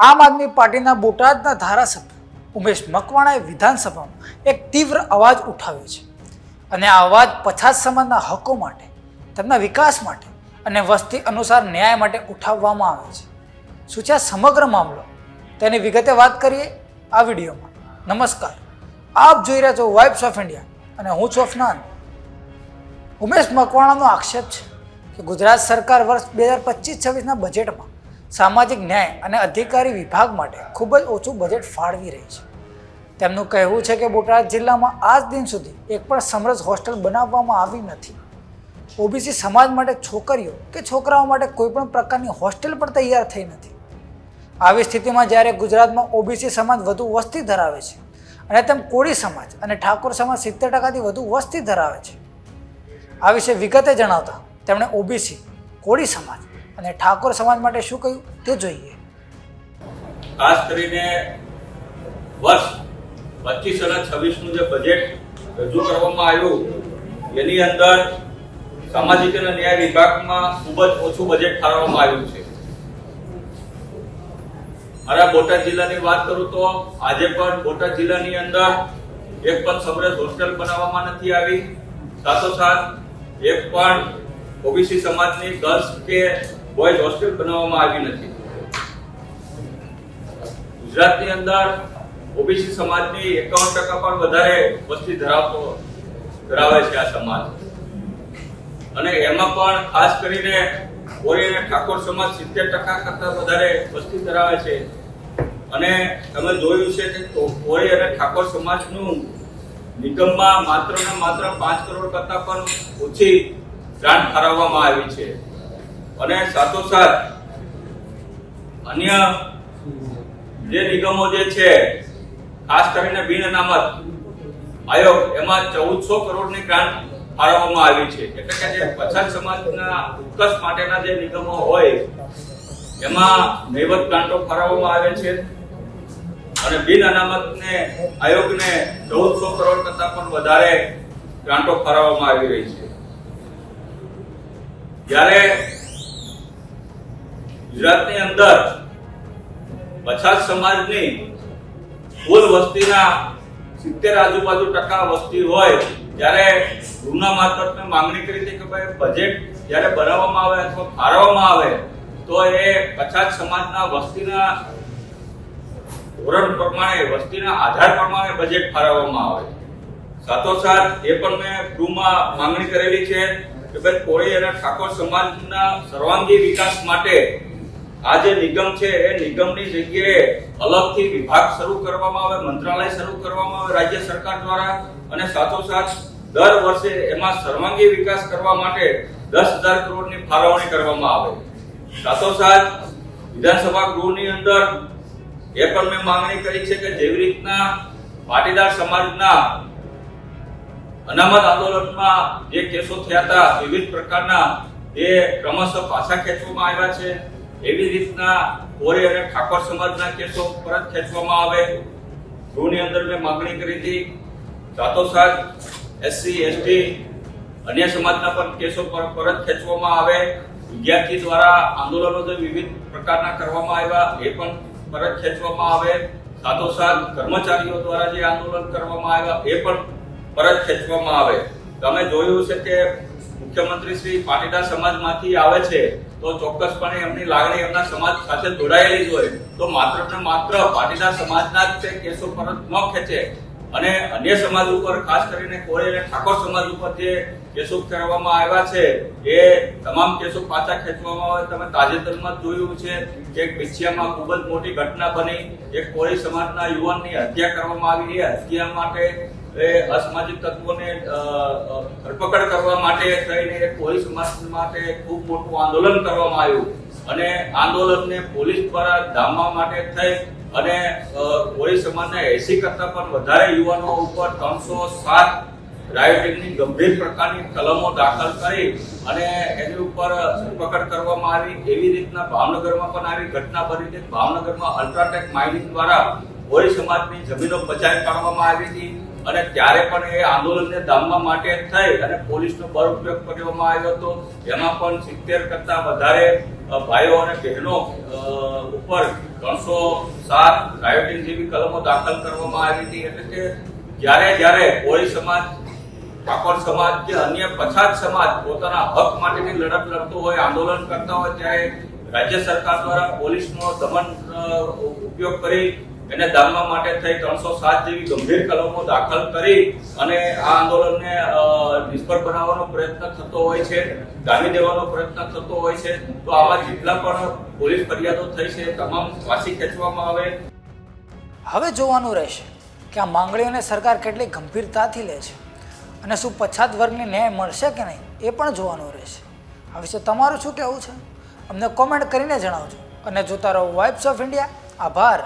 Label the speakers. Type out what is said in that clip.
Speaker 1: આમ આદમી પાર્ટીના બોટાદના ધારાસભ્ય ઉમેશ મકવાણાએ વિધાનસભામાં એક તીવ્ર અવાજ ઉઠાવ્યો છે. અને આ અવાજ પછાત સમાજના હકો માટે, તેમના વિકાસ માટે અને વસ્તી અનુસાર ન્યાય માટે ઉઠાવવામાં આવે છે. શું છે સમગ્ર મામલો? તેની વિગતે વાત કરીએ આ વિડીયોમાં. નમસ્કાર. આપ જોઈ રહ્યા છો વાઇબ્સ ઓફ ઇન્ડિયા અને હું છું અફનાન. ઉમેશ મકવાણાનો આક્ષેપ છે કે ગુજરાત સરકાર વર્ષ બે હજાર પચીસ છવ્વીસના બજેટમાં સામાજિક ન્યાય અને અધિકારી વિભાગ માટે ખૂબ જ ઓછું બજેટ ફાળવી રહી છે. તેમનું કહેવું છે કે બોટાદ જિલ્લામાં આજ દિન સુધી એક પણ સમરસ હોસ્ટેલ બનાવવામાં આવી નથી. ઓબીસી સમાજ માટે છોકરીઓ કે છોકરાઓ માટે કોઈ પણ પ્રકારની હોસ્ટેલ પણ તૈયાર થઈ નથી. આવી સ્થિતિમાં જ્યારે ગુજરાતમાં ઓબીસી સમાજ વધુ વસ્તી ધરાવે છે અને તેમ કોળી સમાજ અને ઠાકોર સમાજ સિત્તેર ટકાથી વધુ વસ્તી ધરાવે છે. આ વિશે વિગતે જણાવતા તેમણે ઓબીસી કોળી સમાજ અને ઠાકોર સમાજ માટે શું કહ્યું તે જોઈએ.
Speaker 2: ખાસ કરીને વર્ષ પચીસ અને છવ્વીસનું જે બજેટ રજૂ કરવામાં આવ્યું, એની અંદર સામાજિક અને ન્યાય વિભાગમાં ખૂબ જ ઓછું બજેટ ફાળવવામાં આવ્યું છે. મારા બોટાદ જિલ્લાની વાત કરું તો આજે પણ બોટાદ જિલ્લાની અંદર એક પણ સમરસ હોસ્ટેલ બનાવવામાં નથી આવી. સાથોસાથ એક પણ ઓબીસી સમાજની ગર્લ્સ કે બોયઝ હોસ્ટેલ બનાવવામાં આવી નથી. ગુજરાતની અંદર ઓબીસી સમાજની એકાવન ટકા પણ વધારે વસ્તી ધરાવતો, ધરાવે છે આ સમાજ. અને એમાં પણ ખાસ કરીને કોળી ઠાકોર સમાજ સિત્તેર ટકા કરતા વધારે વસ્તી ધરાવે છે. અને તમે જોયું છે કે કોઈ અને ઠાકોર સમાજનું નિગમમાં માત્ર ને માત્ર પાંચ કરોડ કરતા પણ ઓછી ગ્રાન્ટ ફાળવવામાં આવી છે. અને સાથોસાથ અન્ય જે નિગમો જે છે, ખાસ કરીને બિન અનામત આયોગ, એમાં ચૌદસો કરોડની ગ્રાન્ટ ફાળવવામાં આવી છે. એટલે કે જે પછાત સમાજના ઉત્કર્ષ માટેના જે નિગમો હોય, એમાં નૈવત ગ્રાન્ટો ફાળવવામાં આવે છે. અને બિન અનામતને, આયોગને ચૌદસો કરોડ કરતા પણ વધારે ગ્રાન્ટો ફાળવવામાં આવી રહી છે. જ્યારે ગુજરાતની અંદર પછાત સમાજની કુલ વસ્તીના સિત્તેર આજુબાજુ ટકા વસ્તી હોય, ત્યારે ગૃહના મારફતને માંગણી કરી હતી કે ભાઈ બજેટ જ્યારે બનાવવામાં આવે અથવા ફાળવવામાં આવે, તો એ પછાત સમાજના વસ્તીના ધોરણ પ્રમાણે, વસ્તીના આધાર પ્રમાણે બજેટ ફાળવવામાં આવે. સાથોસાથ એ પણ મેં ગૃહમાં માંગણી કરેલી છે કે ભાઈ કોળી અને ઠાકોર સમાજના સર્વાંગી વિકાસ માટે આ જે નિગમ છે, એ નિગમની જગ્યાએ અલગથી વિભાગ શરૂ કરવામાં આવે, મંત્રાલય શરૂ કરવામાં આવે, રાજ્ય સરકાર દ્વારા. અને સાથોસાથ દર વર્ષે એમાં સર્વાંગી વિકાસ કરવા માટે દસ હજાર કરોડની ફાળવણી કરવામાં આવે. સાથોસાથ વિધાનસભા ગૃહની અંદર એ પણ મેં માંગણી કરી છે કે જેવી રીતના પાટીદાર સમાજના અનામત આંદોલનમાં જે કેસો થયા હતા, વિવિધ પ્રકારના એ ક્રમશઃ પાછા ખેંચવામાં આવ્યા છે. એવી રીતના કોરી અને ઠાકોર સમાજના કેસો પરત ખેંચવામાં આવે. ગૃહની અંદર મેં માંગણી કરી હતી. સાથોસાથ એસસી એસટી અન્ય સમાજના પણ કેસો પર પરત ખેંચવામાં આવે. વિદ્યાર્થી દ્વારા આંદોલનો જે વિવિધ પ્રકારના કરવામાં આવ્યા, એ પણ પરત ખેંચવામાં આવે. સાથોસાથ કર્મચારીઓ દ્વારા જે આંદોલન કરવામાં આવ્યા, એ પણ પરત ખેંચવામાં આવે. તમે જોયું છે કે મુખ્યમંત્રી શ્રી પાટીદાર સમાજમાંથી આવે છે, તો ચોક્કસપણે એમની લાગણી એમના સમાજ સાથે જોડાયેલી હોય. તો માત્ર ને માત્ર પાટીદાર સમાજના જ તે કેસો પરત ન ખેંચે. અને અન્ય સમાજ ઉપર, ખાસ કરીને કોળી અને ઠાકોર સમાજ ઉપર જે કેસો કરવામાં આવ્યા છે, એ તમામ કેસો પાછા ખેંચવામાં આવે. તમે તાજેતરમાં જોયું છે કે વિછિયામાં ખૂબ જ મોટી ઘટના બની. એક કોળી સમાજના યુવાનની હત્યા કરવામાં આવી. એ હત્યા માટે એ અસામાજિક તત્વોને ધરપકડ કરવા માટે થઈને પોલીસ સમાજ માટે ખૂબ મોટું આંદોલન કરવામાં આવ્યું. અને આંદોલનને પોલીસ દ્વારા ધામવા માટે થઈ અને પોલીસ સમાજના એસી કરતા પણ વધારે યુવાનો ઉપર ત્રણસો સાત રાયોટિંગની ગંભીર પ્રકારની કલમો દાખલ કરી અને એની ઉપર ધરપકડ કરવામાં આવી. એવી રીતના ભાવનગરમાં પણ આવી ઘટના બની. હતી ભાવનગરમાં અલ્ટ્રાટેક માઇનિંગ દ્વારા કોળી સમાજની જમીનો બચાવી પાડવામાં આવી હતી. અને ત્યારે પણ એ આંદોલનને દામવા માટે થઈ અને પોલીસનો બળ ઉપયોગ કરવામાં આવ્યો હતો. એમાં પણ સિત્તેર કરતાં વધારે ભાઈઓ અને બહેનો ઉપર ત્રણસો સાત રાયોટિંગ જેવી કલમો દાખલ કરવામાં આવી હતી. એટલે કે જ્યારે જ્યારે કોળી સમાજ, ઠાકોર સમાજ કે અન્ય પછાત સમાજ પોતાના હક માટેની લડત લડતો હોય, આંદોલન કરતા હોય, ત્યારે રાજ્ય સરકાર દ્વારા પોલીસનો દમન ઉપયોગ કરી એને દામવા માટે થઈ ત્રણસો સાત જેવી ગંભીર કલમો દાખલ કરી અને આ આંદોલનને નિષ્ફળ બનાવવાનો પ્રયત્ન થતો હોય છે ગામી દેવાનો પ્રયત્ન થતો હોય છે, તો આવા જેટલા પણ પોલીસ ફરિયાદો થઈ છે તમામ વાસી ખેંચવામાં આવે.
Speaker 1: હવે જોવાનું રહેશે કે આ માંગણીઓને સરકાર કેટલી ગંભીરતાથી લે છે અને શું પછાત વર્ગને ન્યાય મળશે કે નહીં, એ પણ જોવાનું રહેશે. આ વિશે તમારું શું કહેવું છે? અમને કોમેન્ટ કરીને જણાવજો. અને જોતા રહો વાઇબ્સ ઓફ ઇન્ડિયા આભાર.